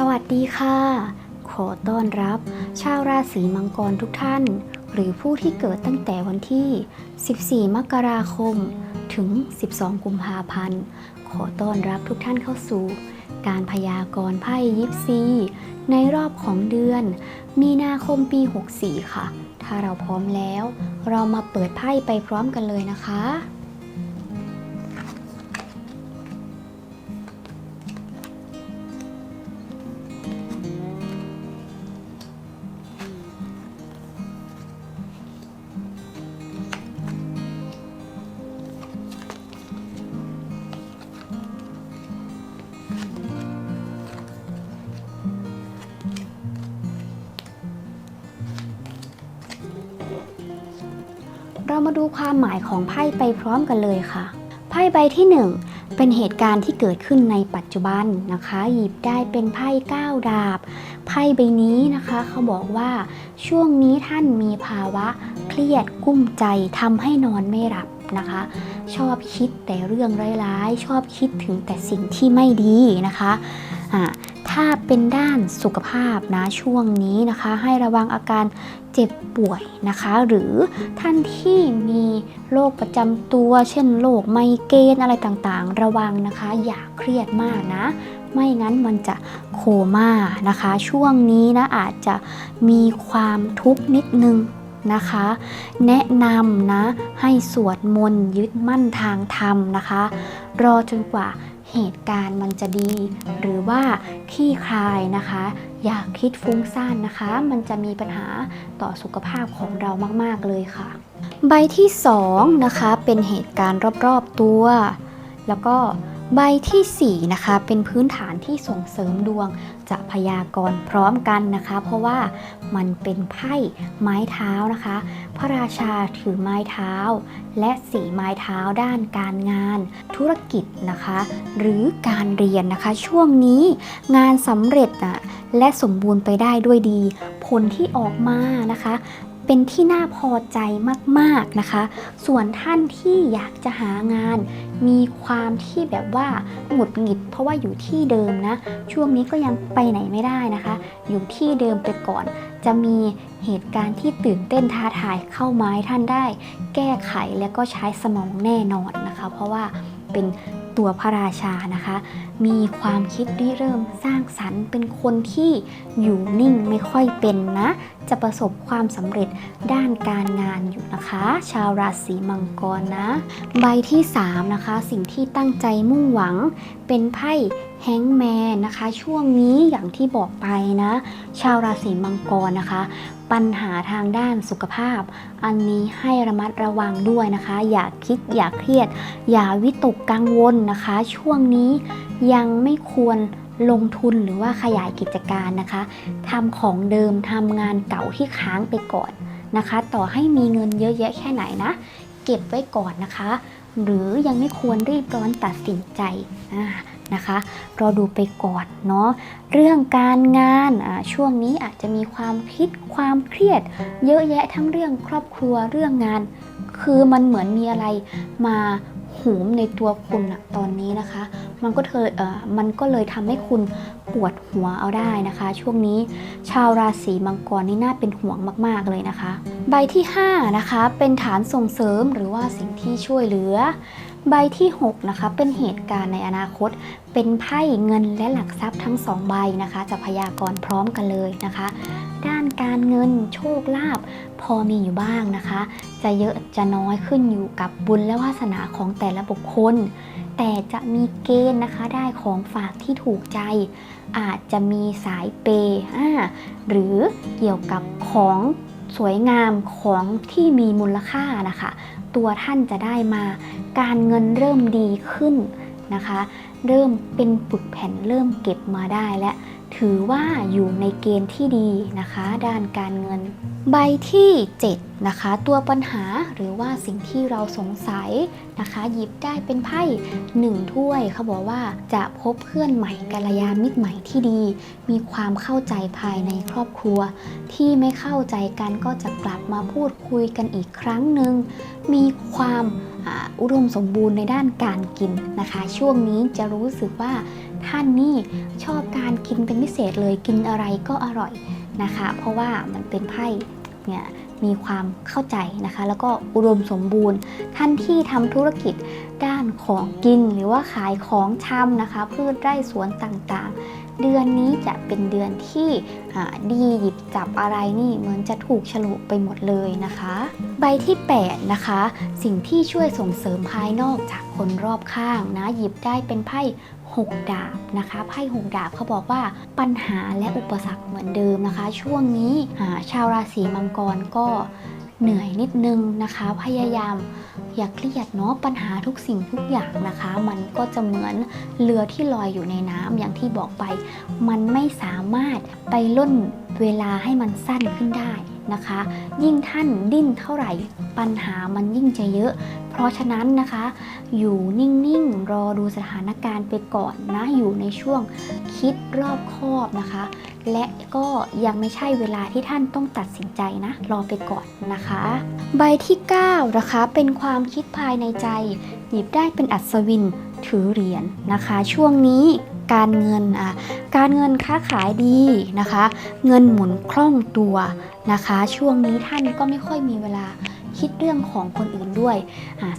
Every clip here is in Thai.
สวัสดีค่ะ ขอต้อนรับ ชาวราศีมังกรทุกท่าน หรือผู้ที่เกิดตั้งแต่วันที่ 14 มกราคม ถึง 12 กุมภาพันธ์ ขอต้อนรับทุกท่านเข้าสู่ การพยากรณ์ไพ่ยิปซี ในรอบของเดือน มีนาคมปี 64 ค่ะ ถ้าเราพร้อมแล้ว เรามาเปิดไพ่ไปพร้อมกันเลยนะคะ เรามาดูความหมายของไพ่ไปพร้อมกันเลยค่ะ ไพ่ใบที่ 1 เป็นเหตุการณ์ที่เกิดขึ้นในปัจจุบันนะคะ หยิบได้เป็นไพ่9ดาบ ไพ่ใบนี้นะคะ เขาบอกว่าช่วงนี้ท่านมีภาวะเครียดกุ้มใจทำให้นอนไม่หลับนะคะ ชอบคิดแต่เรื่องร้ายๆ ชอบคิดถึงแต่สิ่งที่ไม่ดีนะคะอ่า ถ้าเป็นด้านสุขภาพนะช่วงนี้นะคะ ให้ระวังอาการเจ็บป่วยนะคะ หรือท่านที่มีโรคประจำตัว เช่นโรคไมเกรนอะไรต่างๆ ระวังนะคะ อย่าเครียดมากนะ ไม่งั้นมันจะโคม่านะคะ ช่วงนี้นะอาจจะมีความทุกข์นิดนึงนะคะ แนะนำนะให้สวดมนต์ยึดมั่นทางธรรมนะคะ รอจนกว่า เหตุการณ์มันจะดี หรือว่าขี้คลายนะคะ อยากคิดฟุ้งซ่านนะคะ มันจะมีปัญหาต่อสุขภาพของเรามาก ๆ เลยค่ะ ใบที่2นะคะเป็นเหตุการณ์รอบ ๆ ตัว แล้วก็ ใบทีสี่ 4 นะคะ เป็นพื้นฐานที่ส่งเสริมดวง จะพยากรณ์พร้อมกันนะคะ เพราะว่ามันเป็นไพ่ไม้เท้านะคะ พระราชาถือไม้เท้า และสีไม้เท้าด้านการงาน ธุรกิจนะคะ หรือการเรียนนะคะ ช่วงนี้งานสำเร็จนะและสมบูรณ์ไปได้ด้วยดี ผลที่ออกมานะคะ เป็นที่น่าพอใจมากๆนะคะ ส่วนท่านที่อยากจะหางาน มีความที่แบบว่าหงุดหงิด เพราะว่าอยู่ที่เดิมนะ ช่วงนี้ก็ยังไปไหนไม่ได้นะคะ อยู่ที่เดิมไปก่อน จะมีเหตุการณ์ที่ตื่นเต้นท้าทายเข้ามาให้ท่านได้ แก้ไขและก็ใช้สมองแน่นอนนะคะ เพราะว่าเป็น ตัวพระราชานะคะ มีความคิดริเริ่มสร้างสรรค์ เป็นคนที่อยู่นิ่งไม่ค่อยเป็นนะ จะประสบความสำเร็จด้านการงานอยู่นะคะ ชาวราศีมังกรนะ ใบที่ 3 นะคะ สิ่งที่ตั้งใจมุ่งหวัง เป็นไพ่แฮงแมนนะคะ ช่วงนี้อย่างที่บอกไปนะ ชาวราศีมังกรนะคะ ปัญหาทางด้านสุขภาพ อันนี้ให้ระมัดระวังด้วยนะคะ อย่าคิดอย่าเครียด อย่าวิตกกังวลนะคะ ช่วงนี้ยังไม่ควรลงทุนหรือว่าขยายกิจการนะคะทำของเดิมทำงานเก่าที่ค้างไปก่อนนะคะ ต่อให้มีเงินเยอะแยะแค่ไหนนะ เก็บไว้ก่อนนะคะ หรือยังไม่ควรรีบร้อนตัดสินใจนะคะรอดูไปก่อนเนาะเรื่องการงานช่วงนี้อาจจะมีความคิดความเครียด เยอะแยะทั้งเรื่องครอบครัวเรื่องงาน คือมันเหมือนมีอะไรมา หูมในตัวคุณอะตอนนี้นะคะ มันก็เธอเอ่อมันก็เลยทำให้คุณปวดหัวเอาได้นะคะ ช่วงนี้ชาวราศีมังกรนี่น่าเป็นห่วงมาก ๆเลยนะคะ ใบที่ 5 นะคะ เป็นฐานส่งเสริมหรือว่าสิ่งที่ช่วยเหลือ ใบที่ 6 นะคะ เป็นเหตุการณ์ในอนาคต เป็นไพ่เงินและหลักทรัพย์ทั้งสองใบนะคะจะพยากรณ์พร้อมกันเลยนะคะ ด้านการเงินโชคลาภ พอมีอยู่บ้างนะคะ จะเยอะจะน้อยขึ้นอยู่กับบุญและวาสนาของแต่ละบุคคล แต่จะมีเกณฑ์นะคะได้ของฝากที่ถูกใจ อาจจะมีสายเปย์หรือเกี่ยวกับของสวยงามของที่มีมูลค่านะคะ ตัวท่านจะได้มาการเงินเริ่มดีขึ้นนะคะ เริ่มเป็นปึกแผ่นเริ่มเก็บมาได้และ ถือว่าอยู่ในเกณฑ์ที่ดีนะคะ ด้านการเงิน ใบที่ 7 นะคะ ตัวปัญหาหรือว่าสิ่งที่เราสงสัยนะคะ หยิบได้เป็นไพ่หนึ่งถ้วยเขาบอกว่าจะพบเพื่อนใหม่กัลยาณมิตรใหม่ที่ดี มีความเข้าใจภายในครอบครัว ที่ไม่เข้าใจกันก็จะกลับมาพูดคุยกันอีกครั้งหนึ่งมีความอุดมสมบูรณ์ในด้านการกินนะคะ ช่วงนี้จะรู้สึกว่า ท่านนี่ชอบการกินเป็นพิเศษเลยกินอะไรก็อร่อยนะคะ เพราะว่ามันเป็นไพ่เนี่ยมีความเข้าใจนะคะ แล้วก็อุดมสมบูรณ์ ท่านที่ทำธุรกิจด้านของกินหรือว่าขายของชำนะคะ พืชไร่สวนต่างๆ เดือนนี้จะเป็นเดือนที่ดีหยิบจับอะไรนี่เหมือนจะถูกฉลุไปหมดเลยนะคะ ใบที่8นะคะ สิ่งที่ช่วยส่งเสริมภายนอกจากคนรอบข้างนะหยิบได้เป็นไพ่ หกดาบนะคะไพ่หกดาบเขาบอกว่าปัญหาและอุปสรรคเหมือนเดิมนะคะ ช่วงนี้ชาวราศีมังกรก็เหนื่อยนิดนึงนะคะ พยายามอย่าเครียดเนาะปัญหาทุกสิ่งทุกอย่างนะคะ มันก็จะเหมือนเรือที่ลอยอยู่ในน้ำอย่างที่บอกไป มันไม่สามารถไปล่นเวลาให้มันสั้นขึ้นได้นะคะ ยิ่งท่านดิ้นเท่าไหร่ปัญหามันยิ่งจะเยอะ เพราะฉะนั้นนะคะ อยู่นิ่งๆ รอดูสถานการณ์ไปก่อนนะ อยู่ในช่วงคิดรอบคอบนะคะ และก็ยังไม่ใช่เวลาที่ท่านต้องตัดสินใจนะ รอไปก่อนนะคะ ใบที่9นะคะ เป็นความคิดภายในใจ หยิบได้เป็นอัศวินถือเหรียญนะคะ ช่วงนี้การเงินอะการเงินค้าขายดีนะคะ เงินหมุนคล่องตัวนะคะ ช่วงนี้ท่านก็ไม่ค่อยมีเวลา คิดเรื่องของคนอื่นด้วย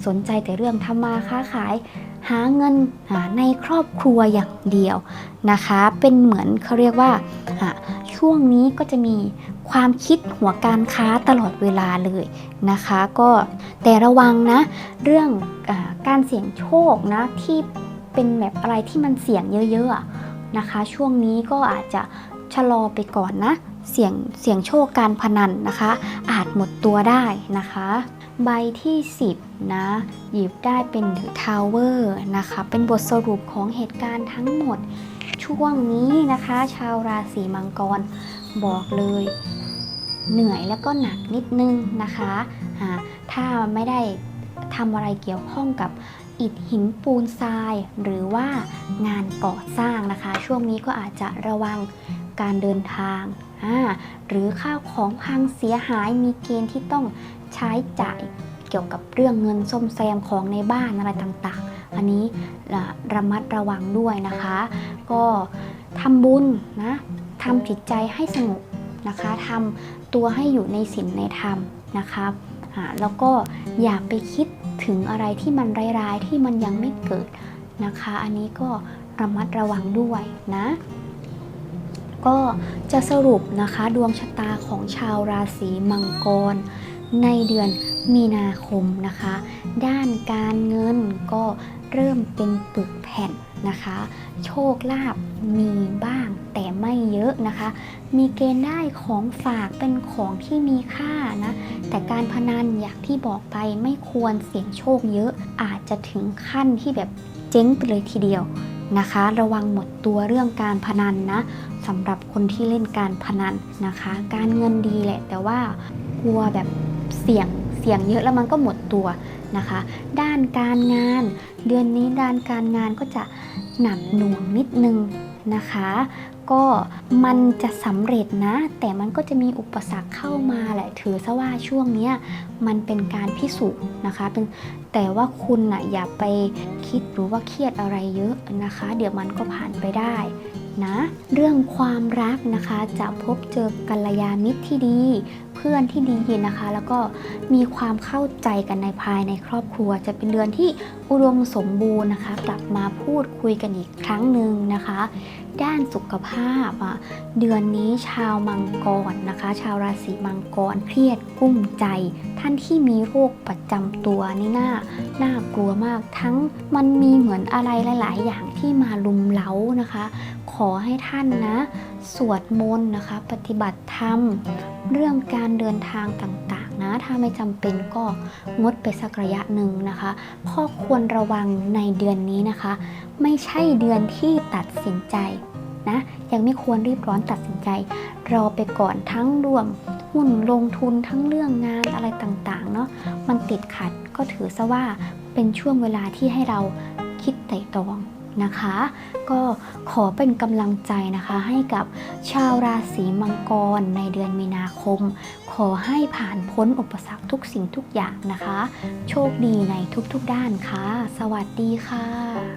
สนใจแต่เรื่องทำมาค้าขาย หาเงินในครอบครัวอย่างเดียวนะคะ เป็นเหมือนเขาเรียกว่าช่วงนี้ก็จะมีความคิดหัวการค้าตลอดเวลาเลยนะคะ ก็แต่ระวังนะ เรื่องอการเสี่ยงโชคนะที่เป็นแบบอะไรที่มันเสี่ยงเยอะๆนะคะ ช่วงนี้ก็อาจจะชะลอไปก่อนนะ เสี่ยงเสี่ยงโชคการพนันนะคะ อาจหมดตัวได้นะคะ ใบที่ 10 นะ หยิบได้เป็น The Tower นะคะ เป็นบทสรุปของเหตุการณ์ทั้งหมดช่วงนี้นะคะ ชาวราศีมังกรบอกเลย เหนื่อยแล้วก็หนักนิดนึงนะคะอ่าถ้าไม่ได้ทำอะไรเกี่ยวข้องกับอิฐหินปูนทราย หรือว่างานก่อสร้างนะคะ ช่วงนี้ก็อาจจะระวังการเดินทาง หรือข้าวของพังเสียหายมีเกณฑ์ที่ต้องใช้จ่ายเกี่ยวกับเรื่องเงินส้มแซมของในบ้านอะไรต่างๆ อันนี้ระมัดระวังด้วยนะคะ ก็ทำบุญนะทำจิตใจให้สงบนะคะทำตัวให้อยู่ในศีลในธรรมนะคะอ่าแล้วก็อย่าไปคิดถึงอะไรที่มันร้ายๆที่มันยังไม่เกิดนะคะ อันนี้ก็ระมัดระวังด้วยนะ ก็จะสรุปนะคะดวงชะตาของชาวราศีมังกร ในเดือนมีนาคมนะคะ ด้านการเงินก็เริ่มเป็นปึกแผ่นนะคะ โชคลาภมีบ้างแต่ไม่เยอะนะคะ มีเกณฑ์ได้ของฝากเป็นของที่มีค่านะ แต่การพนันอย่างที่บอกไปไม่ควรเสี่ยงโชคเยอะอาจจะถึงขั้นที่แบบเจ๊งไปเลยทีเดียวนะคะ ระวังหมดตัวเรื่องการพนันนะ สำหรับคนที่เล่นการพนันนะคะ การเงินดีแหละ แต่ว่ากลัวแบบเสี่ยงเสี่ยงเยอะแล้วมันก็หมดตัวนะคะ ด้านการงาน เดือนนี้ด้านการงานก็จะหนักหน่วงนิดนึง นะคะ ก็มันจะสำเร็จนะ แต่มันก็จะมีอุปสรรคเข้ามาแหละถือซะว่าช่วงนี้มันเป็นการพิสูจน์นะคะเป็นแต่ว่าคุณน่ะอย่าไปคิดหรือว่าเครียดอะไรเยอะนะคะ เดี๋ยวมันก็ผ่านไปได้นะ เรื่องความรักนะคะจะพบเจอกัลยาณมิตรที่ดี เพื่อนที่ดีนะคะ แล้วก็มีความเข้าใจกันในภายในครอบครัว จะเป็นเดือนที่อุดมสมบูรณ์นะคะ กลับมาพูดคุยกันอีกครั้งหนึ่งนะคะ ด้านสุขภาพอะเดือนนี้ชาวมังกรนะคะ ชาวราศีมังกรเครียดกุ้มใจ ท่านที่มีโรคประจำตัวนี่น่าน่ากลัวมากทั้งมันมีเหมือนอะไรหลาย ๆ อย่างที่มาลุมเล้านะคะ ขอให้ท่านนะ สวดมนต์นะคะ ปฏิบัติธรรม เรื่องการเดินทางต่างๆ นะ ถ้าไม่จำเป็นก็งดไปสักระยะหนึ่งนะคะ ข้อควรระวังในเดือนนี้นะคะ ไม่ใช่เดือนที่ตัดสินใจนะยังไม่ควรรีบร้อนตัดสินใจ รอไปก่อนทั้งรวมหุ้นลงทุนทั้งเรื่องงานอะไรต่างๆเนาะมันติดขัดก็ถือซะว่าเป็นช่วงเวลาที่ให้เราคิดไต่ตรอง นะคะ ก็ขอเป็นกำลังใจนะคะ ให้กับชาวราศีมังกรในเดือนมีนาคม ขอให้ผ่านพ้นอุปสรรคทุกสิ่งทุกอย่างนะคะ โชคดีในทุกๆด้านค่ะ สวัสดีค่ะ